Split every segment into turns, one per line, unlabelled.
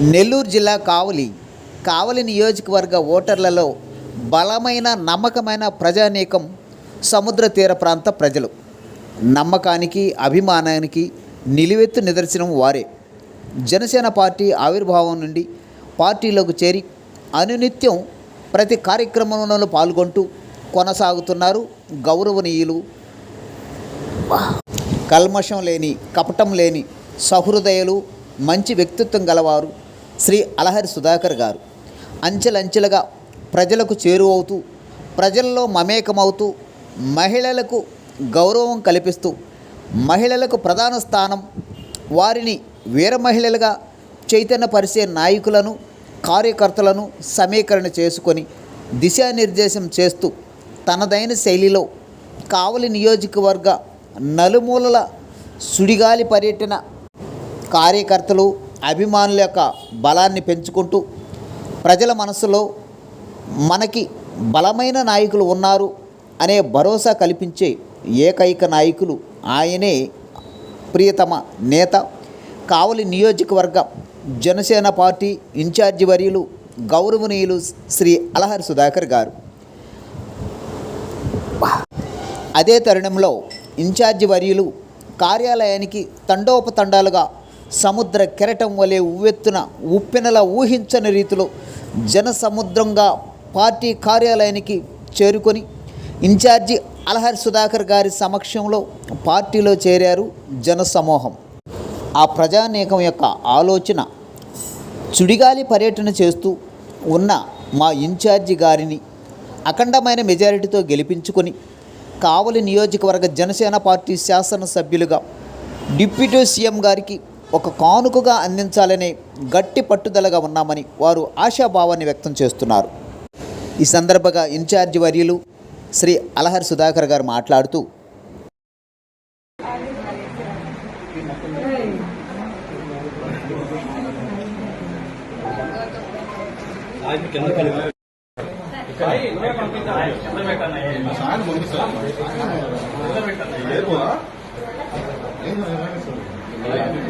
నెల్లూరు జిల్లా కావలి కావలి నియోజకవర్గ ఓటర్లలో బలమైన నమ్మకమైన ప్రజానీకం సముద్ర తీర ప్రాంత ప్రజలు. నమ్మకానికి అభిమానానికి నిలువెత్తు నిదర్శనం వారే. జనసేన పార్టీ ఆవిర్భావం నుండి పార్టీలోకి చేరి అనునిత్యం ప్రతి కార్యక్రమంలో పాల్గొంటూ కొనసాగుతున్నారు గౌరవనీయులు. కల్మషం లేని కపటం లేని సహృదయులు మంచి వ్యక్తిత్వం గలవారు శ్రీ అలహరి సుధాకర్ గారు అంచెలంచెలుగా ప్రజలకు చేరువవుతూ ప్రజల్లో మమేకమవుతూ మహిళలకు గౌరవం కల్పిస్తూ మహిళలకు ప్రధాన స్థానం వారిని వీర మహిళలుగా చైతన్యపరిచే నాయకులను కార్యకర్తలను సమీకరణ చేసుకొని దిశానిర్దేశం చేస్తూ తనదైన శైలిలో కావలి నియోజకవర్గ నలుమూలల సుడిగాలి పర్యటన కార్యకర్తలు అభిమానుల యొక్క బలాన్ని పెంచుకుంటూ ప్రజల మనసులో మనకి బలమైన నాయకులు ఉన్నారు అనే భరోసా కల్పించే ఏకైక నాయకులు ఆయనే ప్రియతమ నేత. కావలి నియోజకవర్గ జనసేన పార్టీ ఇన్ఛార్జి వర్యులు గౌరవనీయులు శ్రీ అలహరి సుధాకర్ గారు. అదే తరుణంలో ఇన్ఛార్జి వర్యులు కార్యాలయానికి తండోపతండాలుగా సముద్ర కెరటం వలె ఉవ్వెత్తున ఉప్పెనలా ఊహించని రీతిలో జన సముద్రంగా పార్టీ కార్యాలయానికి చేరుకొని ఇన్ఛార్జి అలహరి సుధాకర్ గారి సమక్షంలో పార్టీలో చేరారు జన సమూహం ఆ ప్రజానేకం యొక్క ఆలోచన చుడిగాలి పర్యటన చేస్తూ ఉన్న మా ఇన్ఛార్జి గారిని అఖండమైన మెజారిటీతో గెలిపించుకొని కావలి నియోజకవర్గ జనసేన పార్టీ శాసనసభ్యులుగా డిప్యూటీ సీఎం గారికి ఒక కానుకగా అందించాలనే గట్టి పట్టుదలగా ఉన్నామని వారు ఆశాభావాన్ని వ్యక్తం చేస్తున్నారు. ఈ సందర్భంగా ఇన్ఛార్జి వర్యులు శ్రీ అలహరి సుధాకర్ గారు మాట్లాడుతూ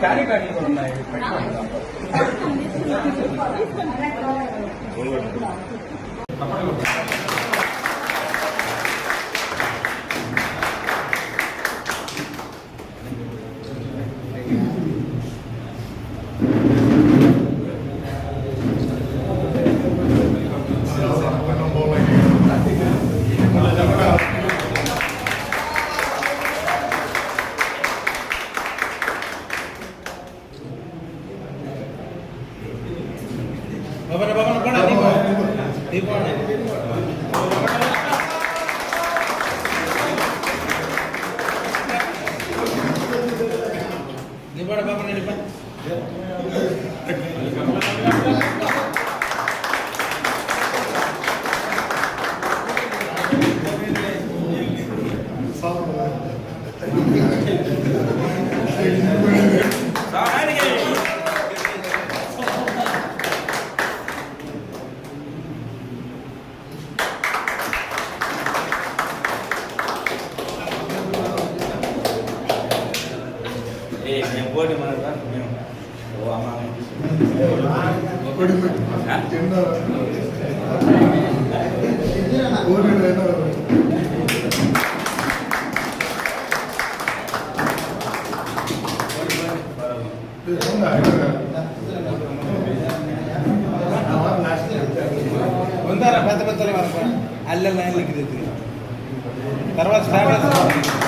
క్యారీ బ్యాగ్ ఉన్నాయి బాబా మేము పోటీ మనం మేము ఓ అమ్మ
ಒಂದಾರ ಪದ ಪತ್ರ ಮಾಡ್ಕೊಂಡು ಅಲ್ಲೆಲ್ಲ ಇಲ್ಲಿಗೆ తర్వాత ಸ್ಟಾರ್ಟ್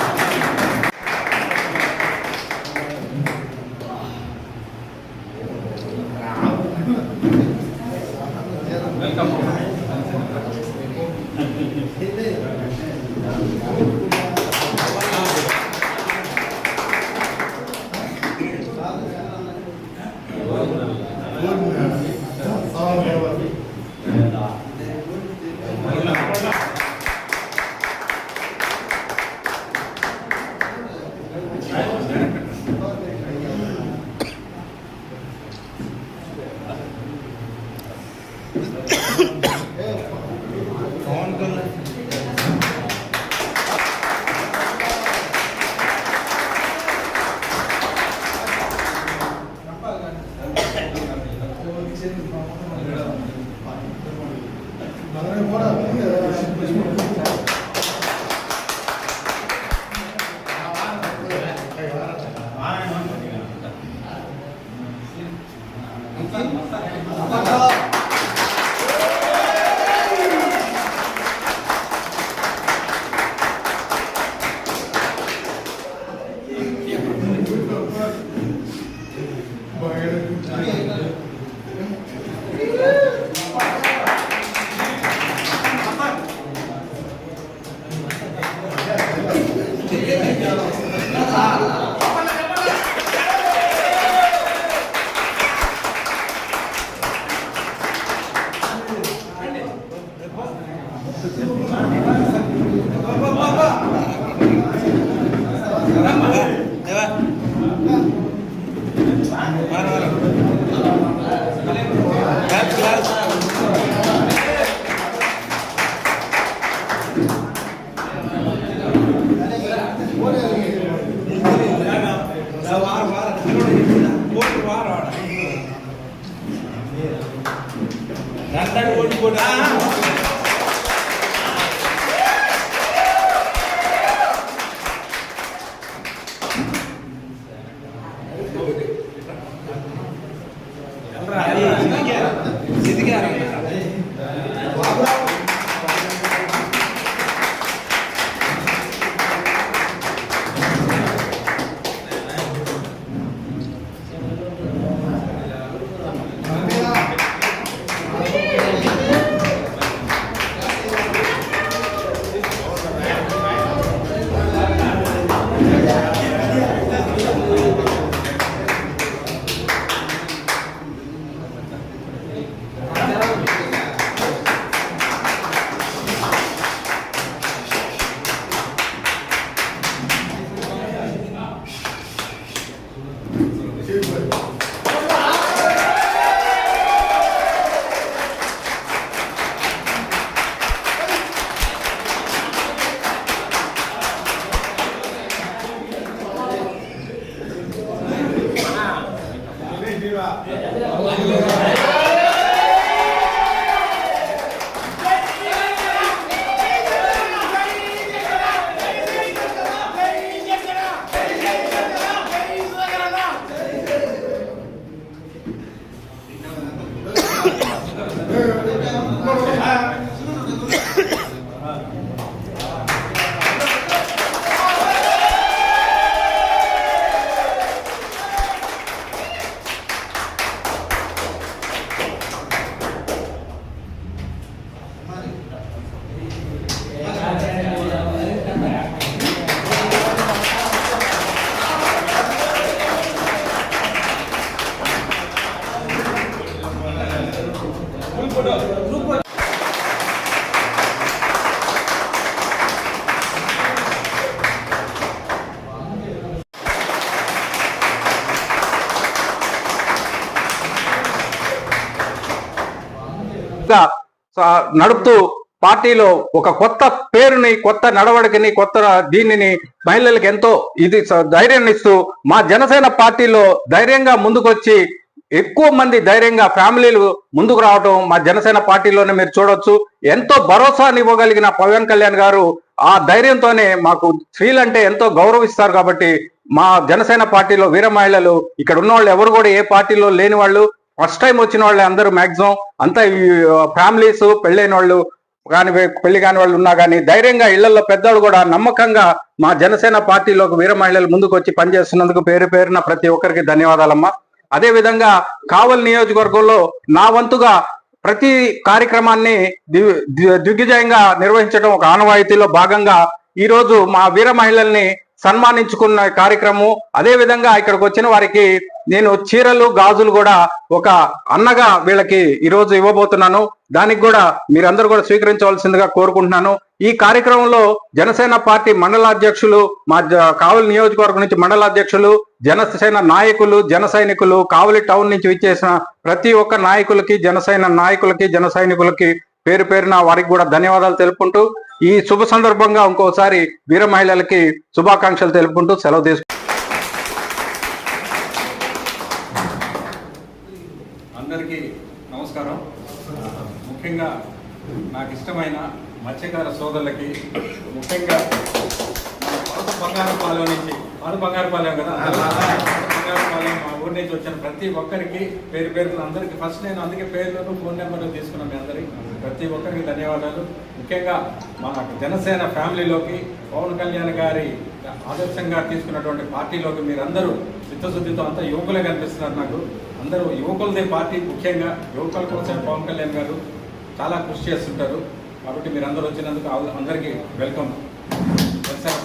గా నడుపుతూ పార్టీలో ఒక కొత్త పేరుని కొత్త నడవడికని కొత్త దీనిని మహిళలకు ఎంతో ఇది ధైర్యాన్ని ఇస్తూ మా జనసేన పార్టీలో ధైర్యంగా ముందుకొచ్చి ఎక్కువ మంది ధైర్యంగా ఫ్యామిలీలు ముందుకు రావడం మా జనసేన పార్టీలోనే మీరు చూడొచ్చు. ఎంతో భరోసాని ఇవ్వగలిగిన పవన్ కళ్యాణ్ గారు ఆ ధైర్యంతోనే మాకు స్త్రీలంటే ఎంతో గౌరవిస్తారు కాబట్టి మా జనసేన పార్టీలో వీర మహిళలు ఇక్కడ ఉన్న వాళ్ళు ఎవరు కూడా ఏ పార్టీలో లేని వాళ్ళు. ఫస్ట్ టైం వచ్చిన వాళ్ళు అందరూ మ్యాక్సిమం అంతా ఫ్యామిలీస్ పెళ్ళైన వాళ్ళు కానీ పెళ్ళి కాని వాళ్ళు ఉన్నా కానీ ధైర్యంగా ఇళ్ళలో పెద్దవాళ్ళు కూడా నమ్మకంగా మా జనసేన పార్టీలోకి వీర మహిళలు ముందుకు వచ్చి పనిచేస్తున్నందుకు పేరు పేరున ప్రతి ఒక్కరికి ధన్యవాదాలమ్మా. అదే విధంగా కావల్ నియోజకవర్గంలో నా వంతుగా ప్రతి కార్యక్రమాన్ని దిగ్విజయంగా నిర్వహించడం ఒక ఆనవాయితీలో భాగంగా ఈరోజు మా వీర మహిళల్ని సన్మానించుకున్న కార్యక్రమం అదే విధంగా ఇక్కడికి వచ్చిన వారికి నేను చీరలు గాజులు కూడా ఒక అన్నగా వీళ్ళకి ఈరోజు ఇవ్వబోతున్నాను. దానికి కూడా మీరందరూ కూడా స్వీకరించవలసిందిగా కోరుకుంటున్నాను. ఈ కార్యక్రమంలో జనసేన పార్టీ మండల అధ్యక్షులు మా కావలి నియోజకవర్గం నుంచి మండల అధ్యక్షులు జనసేన నాయకులు జన సైనికులు కావలి టౌన్ నుంచి విచ్చేసిన ప్రతి ఒక్క నాయకులకి జనసేన నాయకులకి జన సైనికులకి పేరు పేరున వారికి కూడా ధన్యవాదాలు తెలుపుకుంటూ ఈ శుభ సందర్భంగా ఇంకోసారి వీర మహిళలకి శుభాకాంక్షలు తెలుపుకుంటూ సెలవు తీసుకు
అందరికీ నమస్కారం. ముఖ్యంగా నాకు ఇష్టమైన మత్స్యకార సోదరులకి ముఖ్యంగా మన బంగారపాలెం నుంచి పాత బంగారపాలెం కదా? బంగారపాలెం మా ఊరి నుంచి వచ్చిన ప్రతి ఒక్కరికి పేరు పేరు అందరికి ఫస్ట్ నేను అందుకే పేర్లను ఫోన్ నెంబర్లు తీసుకున్నాను మీ అందరికి. ప్రతి ఒక్కరికి ధన్యవాదాలు. ముఖ్యంగా మన జనసేన ఫ్యామిలీలోకి పవన్ కళ్యాణ్ గారి ఆదర్శంగా తీసుకున్నటువంటి పార్టీలోకి మీరందరూ చిత్తశుద్ధితో అంతా యువకులే కనిపిస్తున్నారు నాకు. అందరూ యువకులదే పార్టీ ముఖ్యంగా. యువకుల కోసం పవన్ కళ్యాణ్ గారు చాలా కృషి చేస్తుంటారు. కాబట్టి మీరు అందరూ వచ్చినందుకు అందరికీ వెల్కమ్ జనసేన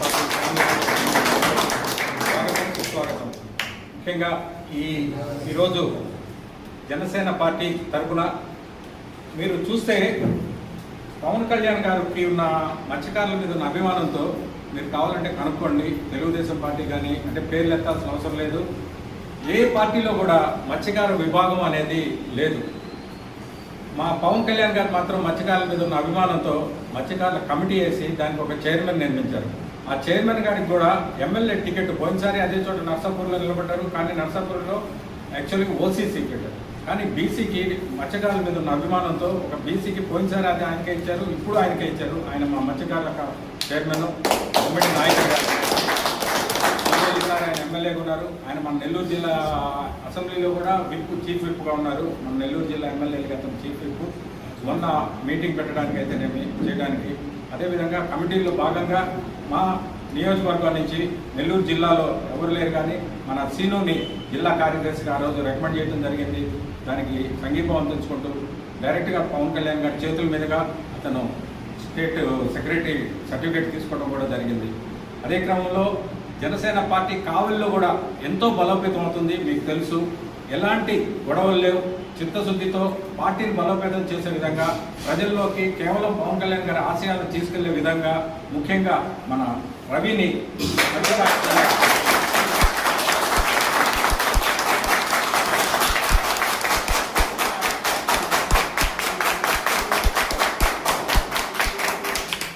ముఖ్యంగా ఈ ఈరోజు జనసేన పార్టీ తరపున మీరు చూస్తే పవన్ కళ్యాణ్ గారికి ఉన్న మత్స్యకారుల మీద ఉన్న అభిమానంతో మీరు కావాలంటే కనుక్కోండి. తెలుగుదేశం పార్టీ కానీ అంటే పేర్లు ఎత్తాల్సిన అవసరం లేదు. ఏ పార్టీలో కూడా మత్స్యకార విభాగం అనేది లేదు. మా పవన్ కళ్యాణ్ గారు మాత్రం మత్స్యకారుల మీద ఉన్న అభిమానంతో మత్స్యకారుల కమిటీ వేసి దానికి ఒక చైర్మన్ నిర్మించారు. ఆ చైర్మన్ గారికి కూడా ఎమ్మెల్యే టికెట్ పోయినసారి అదే చోట నర్సాపూర్లో నిలబడ్డారు. కానీ నర్సాపూర్లో యాక్చువల్గా ఓసీసీ టికెట్ కానీ బీసీకి మత్స్యకారుల మీద ఉన్న అభిమానంతో ఒక బీసీకి పోయినసారి అది ఆయనకే ఇచ్చారు. ఇప్పుడు ఆయనకే ఇచ్చారు. ఆయన మా మత్స్యకారుల చైర్మన్ ఉమ్మడి నాయకుడు గారు. గారు ఆయన ఎమ్మెల్యేగా ఉన్నారు. ఆయన మన నెల్లూరు జిల్లా అసెంబ్లీలో కూడా విప్ చీఫ్ విప్గా ఉన్నారు. మన నెల్లూరు జిల్లా ఎమ్మెల్యేలకి అతను చీఫ్ విప్. మొన్న మీటింగ్ పెట్టడానికి అయితేనేమి చేయడానికి. అదేవిధంగా కమిటీలో భాగంగా మా నియోజకవర్గం నుంచి నెల్లూరు జిల్లాలో ఎవరు లేరు కానీ మన సీనుని జిల్లా కార్యదర్శిగా ఆ రోజు రికమెండ్ చేయడం జరిగింది. దానికి సంఘీభావం తెచ్చుకుంటూ డైరెక్ట్గా పవన్ కళ్యాణ్ గారి చేతుల మీదుగా అతను స్టేట్ సెక్రటరీ సర్టిఫికేట్ తీసుకోవడం కూడా జరిగింది. అదే క్రమంలో జనసేన పార్టీ కావల్లో కూడా ఎంతో బలోపేతం అవుతుంది మీకు తెలుసు. ఎలాంటి గొడవలు లేవు. చిత్తశుద్ధితో పార్టీని బలోపేతం చేసే విధంగా ప్రజల్లోకి కేవలం పవన్ కళ్యాణ్ గారి ఆశయాలను తీసుకెళ్ళే విధంగా ముఖ్యంగా మన రవిని అధ్యక్ష-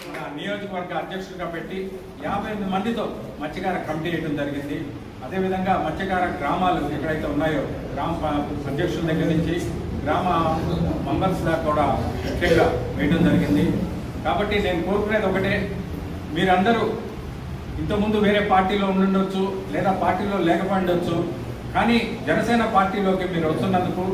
మన నియోజకవర్గ అధ్యక్షుడిగా పెట్టి యాభై ఎనిమిది మందితో మత్స్యకార కమిటీ వేయడం జరిగింది. అదేవిధంగా మత్స్యకార గ్రామాలు ఎక్కడైతే ఉన్నాయో గ్రామ అధ్యక్షుల దగ్గర నుంచి గ్రామ మెంబర్స్ దాకా కూడా ముఖ్యంగా వేయడం జరిగింది. కాబట్టి నేను కోరుకునేది ఒకటే మీరందరూ ఇంతకుముందు వేరే పార్టీలో ఉండుండొచ్చు లేదా పార్టీలో లేకపోయిండొచ్చు కానీ జనసేన పార్టీలోకి మీరు వస్తున్నందుకు